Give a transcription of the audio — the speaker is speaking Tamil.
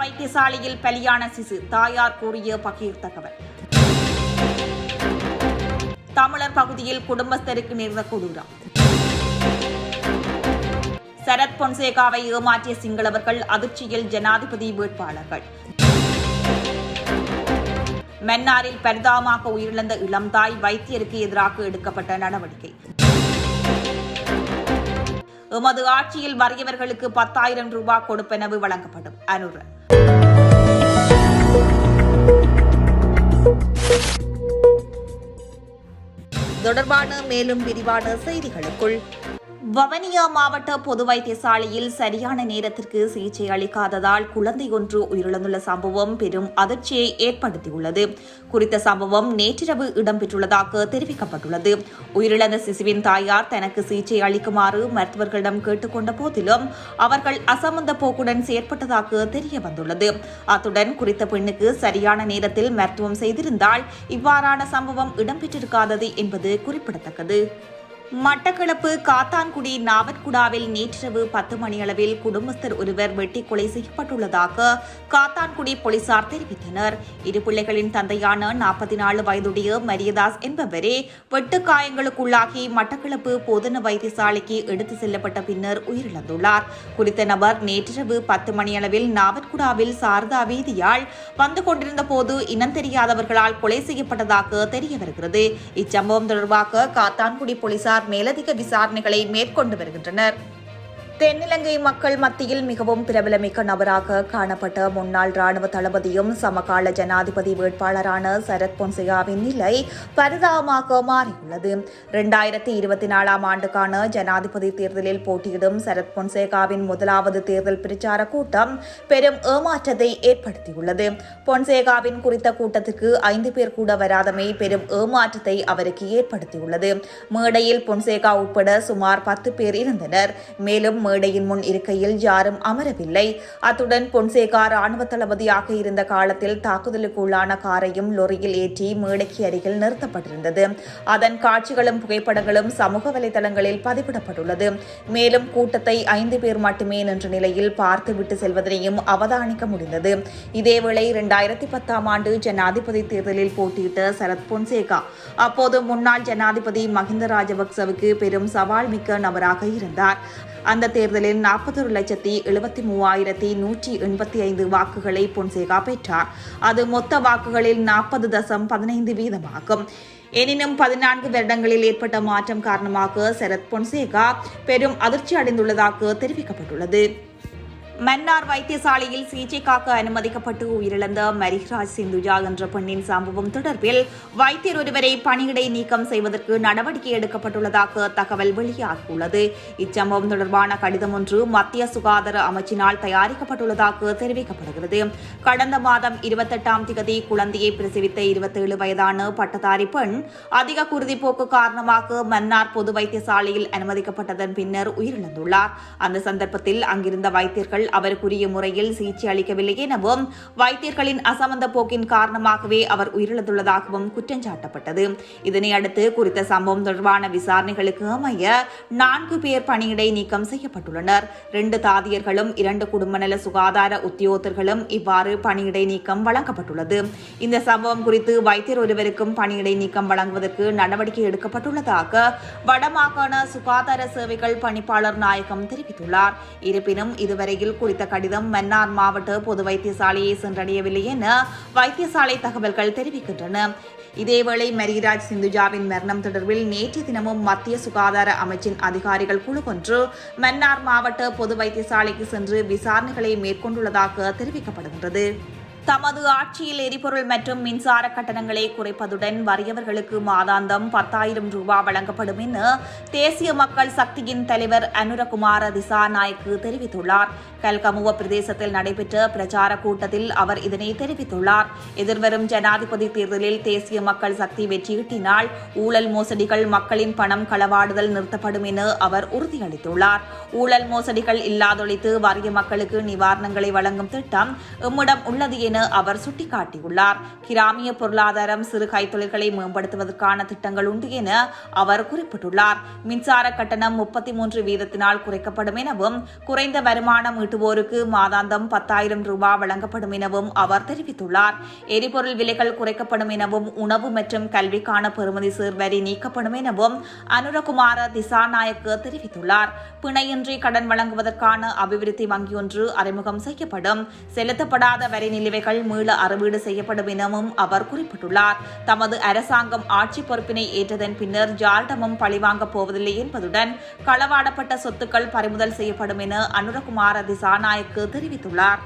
வைத்தியசாலையில் பலியான சிசு. தாயார் கூறிய பகீர் தகவல். தமிழர் பகுதியில் குடும்பஸ்தருக்கு நேர்ந்த கொடூரம். சரத் பொன்சேகாவை ஏமாற்றிய சிங்களவர்கள் அதிர்ச்சியில் ஜனாதிபதி வேட்பாளர்கள். மன்னாரில் பரிதாபமாக உயிரிழந்த இளம்தாய் வைத்தியருக்கு எதிராக எடுக்கப்பட்ட நடவடிக்கை. எமது ஆட்சியில் வறியவர்களுக்கு பத்தாயிரம் ரூபாய் கொடுப்பெனவு வழங்கப்படும். அனுரன் தொடர்பான மேலும் விரிவான செய்திகளுக்குள் வவனியா மாவட்ட பொது வைத்தியசாலையில் சரியான நேரத்திற்கு சிகிச்சை அளிக்காததால் குழந்தை ஒன்று உயிரிழந்துள்ள சம்பவம் பெரும் அதிர்ச்சியை ஏற்படுத்தியுள்ளது. குறித்த சம்பவம் நேற்றிரவு இடம்பெற்றுள்ளதாக தெரிவிக்கப்பட்டுள்ளது. உயிரிழந்த சிசுவின் தாயார் தனக்கு சிகிச்சை அளிக்குமாறு மருத்துவர்களிடம் கேட்டுக்கொண்ட போதிலும் அவர்கள் அசம்பந்த போக்குடன் செயற்பட்டதாக தெரிய வந்துள்ளது அத்துடன் குறித்த பெண்ணுக்கு சரியான நேரத்தில் மருத்துவம் செய்திருந்தால் இவ்வாறான சம்பவம் இடம்பெற்றிருக்காதது என்பது குறிப்பிடத்தக்கது. மட்டக்களப்பு காத்தான்குடி நாவற்குடாவில் நேற்றிரவு பத்து மணியளவில் குடும்பஸ்தர் ஒருவர் வெட்டி கொலை செய்யப்பட்டுள்ளதாக காத்தான்குடி போலீசார் தெரிவித்தனர். இரு பிள்ளைகளின் தந்தையான நாற்பத்தி நாலு வயதுடைய மரியதாஸ் என்பவரே வெட்டு காயங்களுக்குள்ளாகி மட்டக்களப்பு போதன வைத்தியசாலைக்கு எடுத்து செல்லப்பட்ட பின்னர் உயிரிழந்துள்ளார். குறித்த நபர் நேற்றிரவு பத்து மணியளவில் நாவற்குடாவில் சாரதா வீதியால் வந்து கொண்டிருந்த போது இனம் தெரியாதவர்களால் கொலை செய்யப்பட்டதாக தெரிய வருகிறது. இச்சம்பவம் தொடர்பாக காத்தான்குடி போலீசார் மேலதிக விசாரணைகளை மேற்கொண்டு வருகின்றனர். தென்னிலங்கை மக்கள் மத்தியில் மிகவும் பிரபலமிக்க நபராக காணப்பட்ட முன்னாள் ராணுவ தளபதியும் சமகால ஜனாதிபதி வேட்பாளரான சரத் பொன்சேகாவின் நிலை பரிதாபமாக மாறியுள்ளது. இரண்டாயிரத்தி இருபத்தி நாலாம் ஆண்டுக்கான ஜனாதிபதி தேர்தலில் போட்டியிடும் சரத் பொன்சேகாவின் முதலாவது தேர்தல் பிரச்சார கூட்டம் பெரும் ஏமாற்றத்தை ஏற்படுத்தியுள்ளது. பொன்சேகாவின் குறித்த கூட்டத்திற்கு ஐந்து பேர் கூட வராதமை பெரும் ஏமாற்றத்தை அவருக்கு ஏற்படுத்தியுள்ளது. மேடையில் பொன்சேகா உட்பட சுமார் பத்து பேர் இருந்தனர். மேலும் மேடையின் முன் இருக்கையில் யாரும் அமரவில்லை. அத்துடன் பொன்சேகா ராணுவ தளபதியாக இருந்த காலத்தில் தாக்குதலுக்குள்ளான காரையும் லொரியில் ஏற்றி மேடைக்கு அருகில் நிறுத்தப்பட்டிருந்தது. அதன் காட்சிகளும் புகைப்படங்களும் சமூக வலைதளங்களில் பதிவிடப்பட்டுள்ளது. மேலும் கூட்டத்தை ஐந்து பேர் மட்டுமே நின்ற நிலையில் பார்த்துவிட்டு செல்வதனையும் அவதானிக்க முடிந்தது. இதேவேளை இரண்டாயிரத்தி பத்தாம் ஆண்டு ஜனாதிபதி தேர்தலில் போட்டியிட்ட சரத் பொன்சேகா அப்போது முன்னாள் ஜனாதிபதி மஹிந்த ராஜபக்சவுக்கு பெரும் சவால் மிக்க நபராக இருந்தார். அந்த தேர்தலில் நாற்பத்தொரு லட்சத்தி எழுபத்தி மூவாயிரத்தி நூற்றி எண்பத்தி ஐந்து வாக்குகளை பொன்சேகா பெற்றார். அது மொத்த வாக்குகளில் நாற்பது தசம் பதினைந்து வீதமாகும். எனினும் பதினான்கு வருடங்களில் ஏற்பட்ட மாற்றம் காரணமாக சரத் பொன்சேகா பெரும் அதிர்ச்சி அடைந்துள்ளதாக தெரிவிக்கப்பட்டுள்ளது. மன்னார் வைத்தியசாலையில் சிகிச்சைக்காக அனுமதிக்கப்பட்டு உயிரிழந்த மரிஹ்ராஜ் சிந்துஜா என்ற பெண்ணின் சம்பவம் தொடர்பில் வைத்தியர் ஒருவரை பணியிடை நீக்கம் செய்வதற்கு நடவடிக்கை எடுக்கப்பட்டுள்ளதாக தகவல் வெளியாகியுள்ளது. இச்சம்பவம் தொடர்பான கடிதம் ஒன்று மத்திய சுகாதார அமைச்சினால் தயாரிக்கப்பட்டுள்ளதாக தெரிவிக்கப்படுகிறது. கடந்த மாதம் இருபத்தெட்டாம் திகதி குழந்தையை பிரசவித்த இருபத்தேழு வயதான பட்டதாரி பெண் அதிக குருதிப்போக்கு காரணமாக மன்னார் பொது வைத்தியசாலையில் அனுமதிக்கப்பட்டதன் பின்னர் உயிரிழந்துள்ளார். அந்த சந்தர்ப்பத்தில் அங்கிருந்த வைத்தியர்கள் அவருக்குரிய முறையில் சிகிச்சை அளிக்கவில்லை எனவும் வைத்தியர்களின் அசமந்த போக்கின் காரணமாகவே அவர் உயிரிழந்துள்ளதாகவும் குற்றம் சாட்டப்பட்டது. இதனை அடுத்து குறித்த சம்பவம் தொடர்பான விசாரணைகளுக்கு அமைய நான்கு பேர் பணியிடை நீக்கம் செய்யப்பட்டுள்ளனர். இரண்டு தாதியர்களும் இரண்டு குடும்ப நல சுகாதார உத்தியோகர்களும் இவ்வாறு பணியிடை நீக்கம் வழங்கப்பட்டுள்ளது. இந்த சம்பவம் குறித்து வைத்தியர் ஒருவருக்கும் பணியிடை நீக்கம் வழங்குவதற்கு நடவடிக்கை எடுக்கப்பட்டுள்ளதாக வடமாகாண சுகாதார சேவைகள் பணிப்பாளர் நாயகம் தெரிவித்துள்ளார். இருப்பினும் இதுவரையில் குறித்த கடிதம் மன்னார் மாவட்ட பொது வைத்தியசாலையை சென்றடையவில்லை என வைத்தியசாலை தகவல்கள் தெரிவிக்கின்றன. இதேவேளை மரிராஜ் சிந்துஜாவின் மரணம் தொடர்பில் நேற்று தினமும் மத்திய சுகாதார அமைச்சின் அதிகாரிகள் குழு ஒன்று மன்னார் மாவட்ட பொது வைத்தியசாலைக்கு சென்று விசாரணைகளை மேற்கொண்டுள்ளதாக தெரிவிக்கப்படுகின்றது. தமது ஆட்சியில் எரிபொருள் மற்றும் மின்சார கட்டணங்களை குறைப்பதுடன் வறியவர்களுக்கு மாதாந்தம் பத்தாயிரம் ரூபாய் வழங்கப்படும் என தேசிய மக்கள் சக்தியின் தலைவர் அனுரகுமார திசாநாயக்கு தெரிவித்துள்ளார். கல்கமுவ பிரதேசத்தில் நடைபெற்ற பிரச்சார கூட்டத்தில் அவர் இதனை தெரிவித்துள்ளார். எதிர்வரும் ஜனாதிபதி தேர்தலில் தேசிய மக்கள் சக்தி வெற்றியீட்டினால் ஊழல் மோசடிகள் மக்களின் பணம் களவாடுதல் நிறுத்தப்படும் என அவர் உறுதியளித்துள்ளார். ஊழல் மோசடிகள் இல்லாதொழித்து வறிய மக்களுக்கு நிவாரணங்களை வழங்கும் திட்டம் எம்மிடம் உள்ளது என என அவர் சுட்டிக்காட்டியுள்ளார். கிராமிய பொருளாதாரம் சிறு கைத்தொழில்களை மேம்படுத்துவதற்கான திட்டங்கள் உண்டு என அவர் குறிப்பிட்டுள்ளார். மின்சார கட்டணம் முப்பத்தி மூன்று வீதத்தினால் குறைக்கப்படும் எனவும் குறைந்த வருமானம் ஈட்டுவோருக்கு மாதாந்தம் பத்தாயிரம் ரூபாய் வழங்கப்படும் எனவும் அவர் தெரிவித்துள்ளார். எரிபொருள் விலைகள் குறைக்கப்படும் எனவும் உணவு மற்றும் கல்விக்கான பெறுமதி சீர்வரி நீக்கப்படும் எனவும் அனுரகுமார திசாநாயக்க தெரிவித்துள்ளார். பிணையின்றி கடன் வழங்குவதற்கான அபிவிருத்தி வங்கி ஒன்று அறிமுகம் செய்யப்படும். செலுத்தப்படாத வரி நிலுவை நிலுவைகள் மீள அறுவீடு செய்யப்படும் எனவும் அவர் குறிப்பிட்டுள்ளார். தமது அரசாங்கம் ஆட்சி பொறுப்பினை ஏற்றதன் பின்னர் ஜார்டமும் பழிவாங்கப் போவதில்லை என்பதுடன் களவாடப்பட்ட சொத்துக்கள் பறிமுதல் செய்யப்படும் என அனுரகுமார திசாநாயக்கு தெரிவித்துள்ளார்.